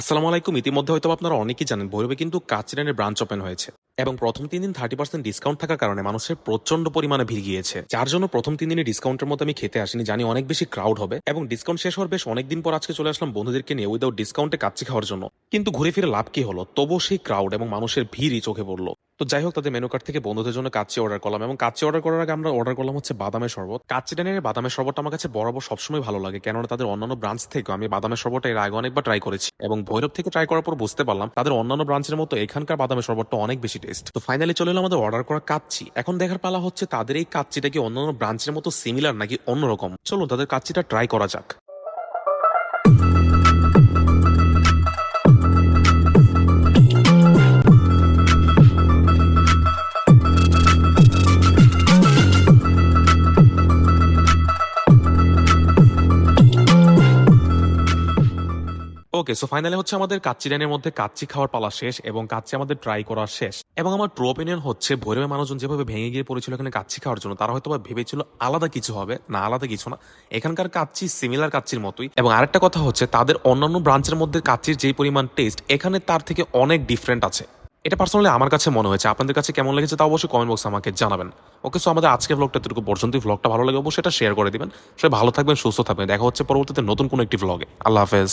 আসসালামু আলাইকুম। ইতিমধ্যে হয়তো আপনারা অনেকেই জানেন ভৈরবে কিন্তু কাচিরানের ব্রাঞ্চ ওপেন হয়েছে। এবং প্রথম তিন দিন থার্টি পার্সেন্ট ডিসকাউন্ট থাকার কারণে মানুষের প্রচণ্ড পরিমাণে ভিড় গিয়েছে। যার জন্য প্রথম তিন দিনে ডিসকাউন্টের মতো আমি খেতে আসিনি, জানি অনেক বেশি ক্রাউড হবে এবং ডিসকাউন্ট শেষ হওয়ার বেশ অনেকদিন পর আজকে চলে আসলাম বন্ধুদেরকে নিয়ে উইদাউট ডিসকাউন্টে কাচ্চি খাওয়ার জন্য। কিন্তু ঘুরে ফিরে লাভ কি হলো? তবুও সেই ক্রাউড এবং মানুষের ভিড়ই চোখে পড়ল। তো যাই হোক, তাদের মেনু কার্ড থেকে বন্ধুদের জন্য কাচ্চি অর্ডার করলাম এবং কাচ্চি অর্ডার করার আগে আমরা অর্ডার করলাম হচ্ছে বাদামের শরবত। কাচ্চি ডানের বাদামের শরবতটা আমার কাছে বরাবর সবসময় ভালো লাগে, কেননা তাদের অন্যান্য ব্রাঞ্চ থেকে আমি বাদামের শরবতটা এর আগে অনেকবার ট্রাই করেছি এবং ভৈরব থেকে ট্রাই করার পর বুঝতে পারলাম, তাদের অন্যান্য ব্রাঞ্চের মতো এখানকার বাদামের শরবতটা অনেক বেশি টেস্ট। তো ফাইনালি চলে এলো আমাদের অর্ডার করা কাচ্চি। এখন দেখার পালা হচ্ছে তাদের এই কাচ্চিটা কি অন্যান্য ব্রাঞ্চের মতো সিমিলার নাকি অন্যরকম? চলুন তাদের কাচ্চিটা ট্রাই করা যাক। ওকে সো ফাইনালি হচ্ছে আমাদের কাচ্চি ডাইনের মধ্যে কাচ্চি খাওয়ার পালা শেষ এবং কাচ্চি আমাদের ট্রাই করা শেষ। এবং আমার ট্রু অপিনিয়ন হচ্ছে, ভৈরবের মানুষজন যেভাবে ভেঙে গিয়ে পড়েছিল এখানে কাচ্চি খাওয়ার জন্য, তারা হয়তো ভেবেছিল আলাদা কিছু হবে, না আলাদা কিছু না। এখানকার কাচ্চি সিমিলার কাচ্চির মতোই। এবং আরেকটা কথা হচ্ছে, তাদের অন্যান্য ব্রাঞ্চের মধ্যে কাচ্চির যেই পরিমাণ টেস্ট এখানে তার থেকে অনেক ডিফারেন্ট আছে। এটা পার্সোনালি আমার কাছে মনে হয়েছে, আপনাদের কাছে কেমন লেগেছে তা অবশ্যই কমেন্ট বক্সে আমাকে জানাবেন। ওকে সো আমাদের আজকের ব্লগটা এতটুকু পর্যন্ত ব্লগটা ভালো লাগে অবশ্যই এটা শেয়ার করে দিবেন। সবাই ভালো থাকবেন, সুস্থ থাকবেন। দেখা হচ্ছে পরবর্তীতে নতুন কোনো একটি ব্লগে আল্লাহ হাফেজ।